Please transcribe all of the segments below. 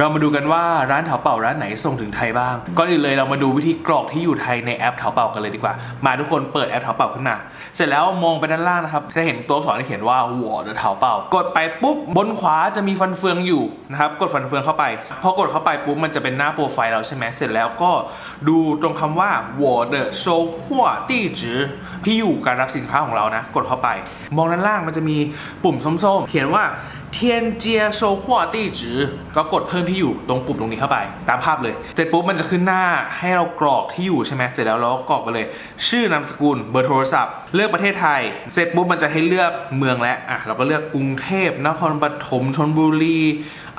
เรามาดูกันว่าร้านเถาเป่าร้านไหนส่งถึงไทยบ้างก่อนอื่นเลยเรามาดูวิธีกรอกที่อยู่ไทยในแอปเถาเป่ากันเลยดีกว่า มาทุกคนเปิดแอปเถาเป่าขึ้นมา เสร็จแล้วมองไปด้านล่างนะครับจะเห็นตัวอักษรที่เขียนว่าหัวเถาเป่ากดไปปุ๊บบนขวาจะมีฟันเฟืองอยู่นะครับกดฟันเฟืองเข้าไปพอกดเข้าไปปุ๊บมันจะเป็นหน้าโปรไฟล์เราใช่ไหมเสร็จแล้วก็ดูตรงคำว่า我的收货地址ที่อยู่การรับสินค้าของเรานะ กดเข้าไป มองด้านล่างมันจะมีปุ่มส้มๆ เขียนว่า เทียนเจียโซขั้วตี้จือก็กดเพิ่มที่อยู่ตรงปุ่มตรงนี้เข้าไป ตามภาพเลยเสร็จปุ๊บมันจะขึ้นหน้าให้เรากรอกที่อยู่ใช่ไหมเสร็จแล้วเราก็กรอกไปเลย ชื่อนามสกุลเบอร์โทรศัพท์ เลือกประเทศไทย เสร็จปุ๊บมันจะให้เลือกเมืองและอะเราก็เลือกกรุงเทพนครปฐมชลบุรี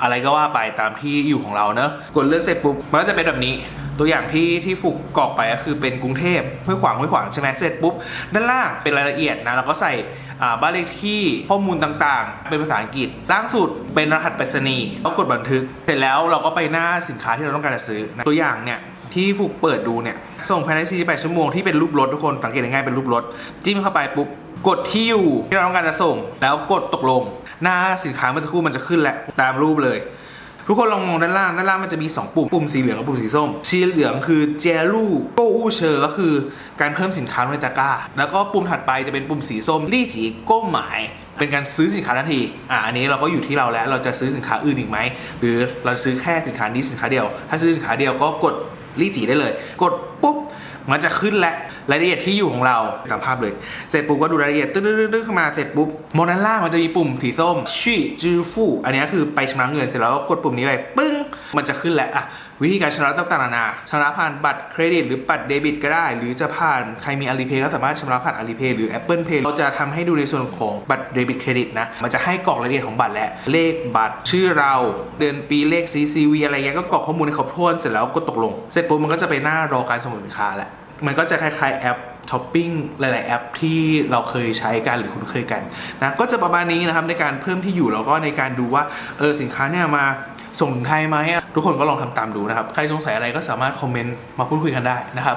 อะไรก็ว่าไปตามที่อยู่ของเราเนอะกดเลือกเสร็จปุ๊บมันก็จะเป็นแบบนี้ ตัวอย่างที่ที่ฟุกกรอกไปก็คือเป็นกรุงเทพห้วยขวางห้วยขวางใช่ไหมเสร็จปุ๊บด้านล่างเป็นรายละเอียดนะแล้วก็ใส่บ้านเลขที่ข้อมูลต่างๆ เป็นภาษาอังกฤษล่างสุดเป็นรหัสไปรษณีย์แล้วกดบันทึก เสร็จแล้วเราก็ไปหน้าสินค้าที่เราต้องการจะซื้อนะตัวอย่างเนี่ยที่ฟุกเปิดดูเนี่ยส่งภายใน48ชั่วโมงที่เป็นรูปรถทุกคนสังเกตง่ายๆเป็นรูปรถจิ้มเข้าไปปุ๊บกดที่อยู่ที่เราต้องการจะส่ง แล้วกดตกลง หน้าสินค้าเมื่อสักครู่มันจะขึ้นแหละตามรูปเลย ทุกคนลองมองด้านล่างด้านล่างมันจะมี 2 ปุ่ม ปุ่มสีเหลืองกับปุ่มสีส้ม สีเหลืองคือเจลูโกอูเชอร์ก็คือการเพิ่มสินค้าในตะกร้า แล้วก็ปุ่มถัดไปจะเป็นปุ่มสีส้มลี่จีโก้หมาย เป็นการซื้อสินค้าทันที อะอันนี้เราก็อยู่ที่เราแล้วเราจะซื้อสินค้าอื่นอีกไหมหรือเราซื้อแค่สินค้านี้สินค้าเดียว ถ้าซื้อสินค้าเดียวก็กดลี่จีได้เลย กดปุ๊บมันจะขึ้นและรายละเอียดที่อยู่ของเราตามภาพเลย เสร็จปุ๊บก็ดูรายละเอียดตึ๊ดๆๆขึ้นมาเสร็จปุ๊บโมนั้นล่างมันจะมีปุ่มสีส้มชี่จื้อฟู่อันนี้คือไปชำระเงินเสร็จแล้วก็กดปุ่มนี้ไปปึ้ง มันจะขึ้นแหล้วอะวิธีการชำระต่างๆนานาชำระผ่านบัตรเครดิต หรือบัตรเดบิต ก็ได้ หรือจะผ่านใครมี Alipay ก็สามารถชำระผ่าน Alipay หรือ Apple Pay เราจะทำให้ดูในส่วนของบัตรเดบิตเครดิตนะมันจะให้กรอกรายละเอียดของบัตรและเลขบัตรชื่อเราเดือนปีเลข CCV อะไรเงี้ยก็กรอกข้อมูลให้ครบถ้วนเสร็จแล้วก็ตกลง เสร็จปุ๊บมันก็จะไปหน้ารอการส่งสินค้าแหละมันก็จะคล้ายๆแอปช้อปปิ้งหลาย ๆ แอปที่เราเคยใช้กันหรือคุ้นเคยกันนะก็จะประมาณนี้นะครับในการเพิ่มที่อยู่แล้วก็ในการดูว่าเออสินค้าเนี่ยมา ส่งถึงไทยไหมทุกคนก็ลองทำตามดูนะครับ ใครสงสัยอะไรก็สามารถคอมเมนต์มาพูดคุยกันได้นะครับ